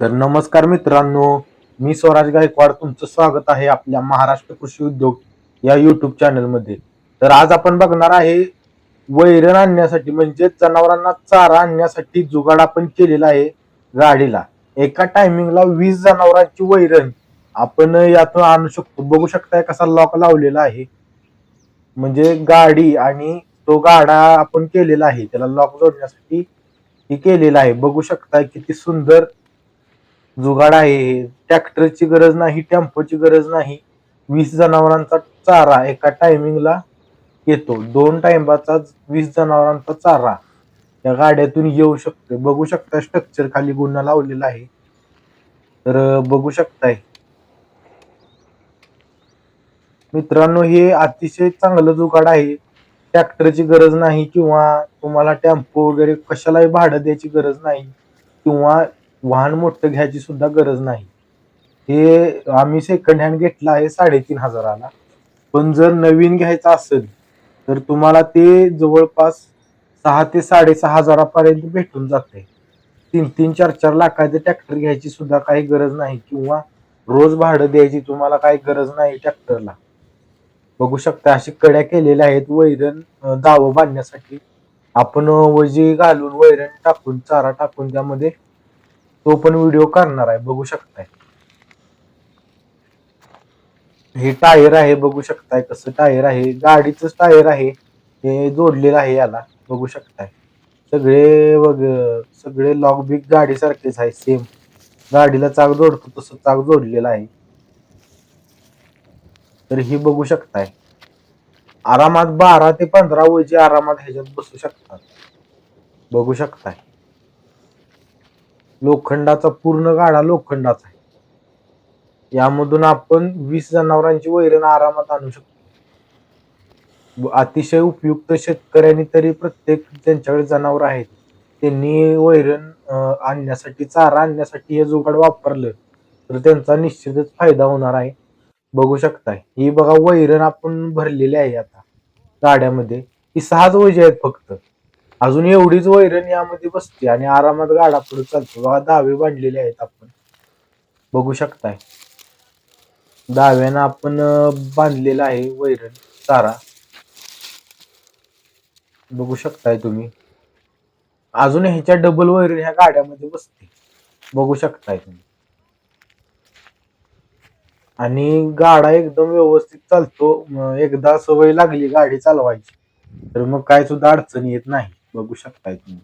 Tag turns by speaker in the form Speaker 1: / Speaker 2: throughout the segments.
Speaker 1: तर नमस्कार मित्रांनो मी स्वराज गायकवाड. तुमचं स्वागत आहे आपल्या महाराष्ट्र कृषी उद्योग या युट्यूब चॅनलमध्ये तर आज आपण बघणार आहे वैरण आणण्यासाठी म्हणजे जनावरांना चारा आणण्यासाठी जुगाड आपण केलेला आहे गाडीला. एका टायमिंगला वीस जनावरांची वैरण आपण यातून आणू शकतो. बघू शकताय कसा लॉक लावलेला आहे. म्हणजे गाडी आणि तो गाडा आपण केलेला आहे. त्याला लॉक जोडण्यासाठी केलेला आहे. बघू शकताय किती सुंदर जुगाड आहे ट्रॅक्टरची गरज नाही टेम्पोची गरज नाही. वीस जनावरांचा चारा एका टायमिंगला येतो. दोन टायमाचा वीस जनावरांचा चारा या गाड्यातून येऊ शकतो बघू शकता स्ट्रक्चर खाली गुन्हा लावलेला आहे. तर बघू शकताय. मित्रांनो हे अतिशय चांगलं जुगाड आहे. ट्रॅक्टरची गरज नाही किंवा तुम्हाला टेम्पो वगैरे कशालाही भाडं द्यायची गरज नाही. किंवा वाहन मोठं घ्यायची सुद्धा गरज नाही. हे आम्ही सेकंड हँड घेतलं आहे साडेतीन हजाराला. पण जर नवीन घ्यायचं असेल तर तुम्हाला ते जवळपास सहा ते साडेसहा हजारापर्यंत भेटून जाते. तीन तीन चार चार लाखाचे ट्रॅक्टर घ्यायची सुद्धा काही गरज नाही किंवा रोज भाडं द्यायची तुम्हाला काही गरज नाही ट्रॅक्टरला बघू शकता अशी कड्या केलेल्या आहेत वैरण दावं बांधण्यासाठी. आपण वजी घालून वैरण टाकून चारा टाकून त्यामध्ये तो पण व्हिडिओ करणार आहे बघू शकताय. हे टायर आहे बघू शकताय कसं टायर आहे. गाडीच टायर आहे हे जोडलेलं आहे याला बघू शकताय. सगळे बघ सगळे लॉक बिग गाडीसारखेच आहे सेम गाडीला चाक जोडतो तसं चाक जोडलेलं आहे. तर ही बघू शकताय. आरामात बारा ते पंधरा वजी आरामात ह्याच्यात बसू शकतात. बघू शकताय. लोखंडाचा पूर्ण गाडा लोखंडाचा आहे. यामधून आपण वीस जनावरांची वैरण आरामात आणू शकतो. अतिशय उपयुक्त शेतकऱ्यांनी तरी प्रत्येक ज्यांच्याकडे जनावर आहेत त्यांनी वैरण आणण्यासाठी चारा आणण्यासाठी हे जुगाड वापरलं तर त्यांचा निश्चितच फायदा होणार आहे. बघू शकताय. ही बघा वैरण आपण भरलेली आहे आता गाड्यामध्ये. ही सहाच वजी आहेत फक्त. अजून एवढीच वैरण यामध्ये बसते आणि आरामात गाडा पुढे चालतो. बघा दावे बांधलेले आहेत आपण. बघू शकताय. दाव्यानं आपण बांधलेला आहे वैरण चारा. बघू शकताय तुम्ही. अजून ह्याच्या डबल वैरण ह्या गाड्यामध्ये बसते. बघू शकताय तुम्ही. आणि गाडा एकदम व्यवस्थित चालतो. एकदा सवय लागली गाडी चालवायची तर मग काय सुद्धा अडचण येत नाही. बघू शकताय तुम्ही.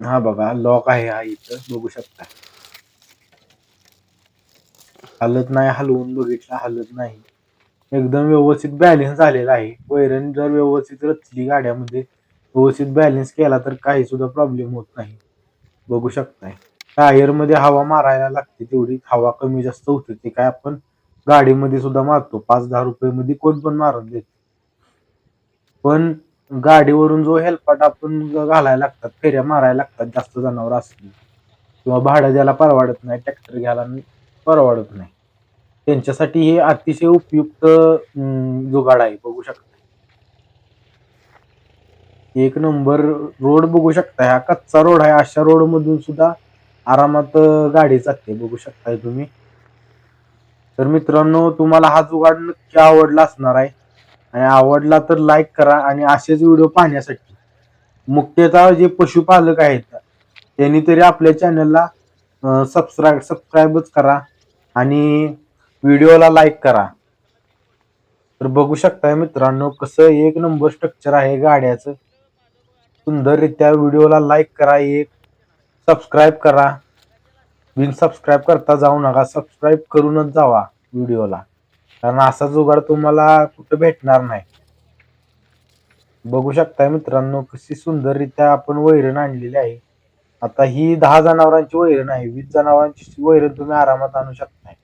Speaker 1: हा बघा लॉक आहे हा इथं बघू शकता हलत नाही हलवून बघितलं हलत नाही. एकदम व्यवस्थित बॅलन्स झालेला आहे. वैरण जर व्यवस्थित रचली गाड्यामध्ये व्यवस्थित बॅलन्स केला तर काही सुद्धा प्रॉब्लेम होत नाही. बघू शकताय. टायरमध्ये हवा मारायला लागते तेवढी हवा कमी जास्त होते ते काय आपण गाडीमध्ये सुद्धा मारतो. पाच दहा रुपये मध्ये कोण पण मारून देते. पण गाडीवरून जो हेल्पाट आपण घालायला लागतात फेऱ्या मारायला लागतात जास्त जनावर असली किंवा भाडं द्यायला परवडत नाही ट्रॅक्टर घ्यायला परवडत नाही. त्यांच्यासाठी हे अतिशय उपयुक्त जुगाड आहे बघू शकता. एक नंबर रोड बघू शकता हा कच्चा रोड आहे अशा रोड मधून सुद्धा आरामात गाडी जाते बघू शकताय तुम्ही. तर मित्रांनो तुम्हाला हा जुगाड नक्की आवडला असणार आहे. आणि आवडला तर लाईक करा आणि असेच व्हिडिओ पाहण्यासाठी. मुख्यतः जे पशुपालक आहेत त्यांनी तरी आपल्या चॅनलला सबस्क्राईब सबस्क्राईबच करा आणि व्हिडिओला लाईक करा. तर बघू शकताय मित्रांनो कसं एक नंबर स्ट्रक्चर आहे गाड्याचं. सुंदररित्या व्हिडिओला लाईक करा एक सबस्क्राईब करा. बिन सबस्क्राईब करता जाऊ नका सबस्क्राईब करूनच जावा व्हिडिओला कारण असा जुगाड तुम्हाला कुठं भेटणार नाही. बघू शकताय मित्रांनो कशी सुंदररित्या आपण वैरण आणलेली आहे. आता ही दहा जनावरांची वैरण आहे वीस जनावरांची वैरण तुम्ही आरामात आणू शकताय.